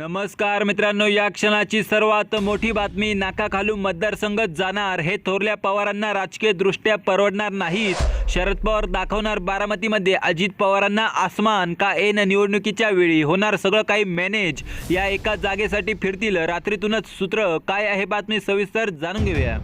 नमस्कार मित्रांनो या क्षणाची सर्वात मोठी बातमी नाका खालून मतदारसंघ जाणार. हे थोरल्या पवारांना राजकीयदृष्ट्या परवडणार नाहीत. शरद पवार दाखवणार बारामतीमध्ये अजित पवारांना आसमान का एन निवडणुकीच्या वेळी? होणार सगळं काही मॅनेज या एका जागेसाठी फिरतील. रात्रीतूनच सूत्र काय आहे बातमी सविस्तर जाणून घेऊया.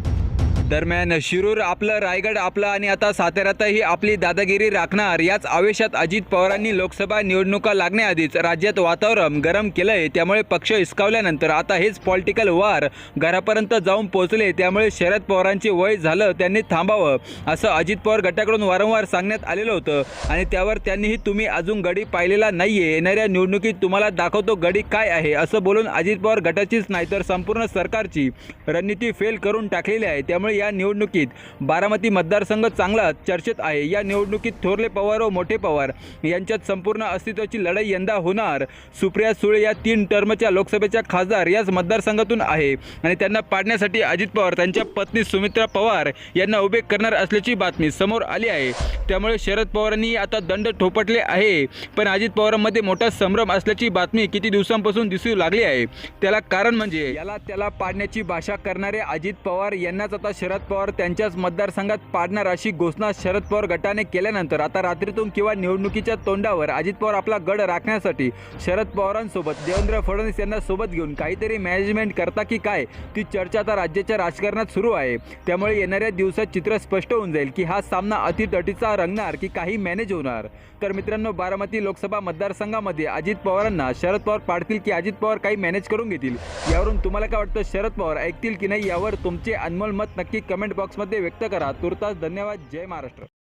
दरम्यान शिरूर आपलं रायगड आपलं आणि आता साताऱ्यातही आपली दादागिरी राखणार. याच आवेशात अजित पवारांनी लोकसभा निवडणुका लागण्याआधीच राज्यात वातावरण गरम केलंय. त्यामुळे पक्ष हिसकावल्यानंतर आता हेच पॉलिटिकल वार. घरापर्यंत जाऊन पोहोचले त्यामुळे शरद पवारांचे वय झालं त्यांनी थांबावं असं अजित पवार गटाकडून वारंवार सांगण्यात आलेलं होतं. आणि त्यावर त्यांनीही तुम्ही अजून गडी पाहिलेला नाहीये. येणाऱ्या निवडणुकीत तुम्हाला दाखवतो गडी काय आहे असं बोलून अजित पवार गटाचीच नाही तर संपूर्ण सरकारची रणनीती फेल करून टाकलेली आहे. त्यामुळे या निवडणुकीत बारामती मतदारसंघ चांगला चर्चेत आहे. या निवडणुकीत थोरले पवार व मोठे पवार यांच्यात संपूर्ण अस्तित्वाची लढाई यंदा होणार. सुप्रिया सुळे या तीन टर्मच्या लोकसभेच्या खासदार याच मतदारसंघातून आहे. आणि त्यांना पाडण्यासाठी अजित पवार त्यांच्या पत्नी सुमित्रा पवार यांना उभे करणार असल्याची बातमी समोर आली आहे. त्यामुळे शरद पवारांनी आता दंड ठोपटले आहे. पण अजित पवारांमध्ये मोठा संभ्रम असल्याची बातमी किती दिवसांपासून दिसू लागली आहे. त्याला कारण म्हणजे? याला त्याला पाडण्याची भाषा करणारे अजित पवार यांनाच आता शरद पवार त्यांच्याच मतदारसंघात पाडणार अशी घोषणा शरद पवार गटाने केल्यानंतर आता रात्रीतून किंवा निवडणुकीच्या तोंडावर अजित पवार आपला गड राखण्यासाठी शरद पवारांसोबत देवेंद्र फडणवीस यांना सोबत घेऊन काहीतरी मॅनेजमेंट करता की काय ती चर्चा आता राज्याच्या राजकारणात सुरू आहे. त्यामुळे येणाऱ्या दिवसात चित्र स्पष्ट होऊन जाईल की हा सामना अतितटीचा रंगणार की काही मॅनेज होणार. तर मित्रांनो बारामती लोकसभा मतदारसंघामध्ये अजित पवारांना शरद पवार पाडतील की अजित पवार काही मॅनेज करून घेतील? यावरून तुम्हाला काय वाटतं? शरद पवार ऐकतील की नाही? यावर तुमचे अनमोल मत नक्की कमेंट बॉक्समध्ये व्यक्त करा. तुर्तास धन्यवाद. जय महाराष्ट्र.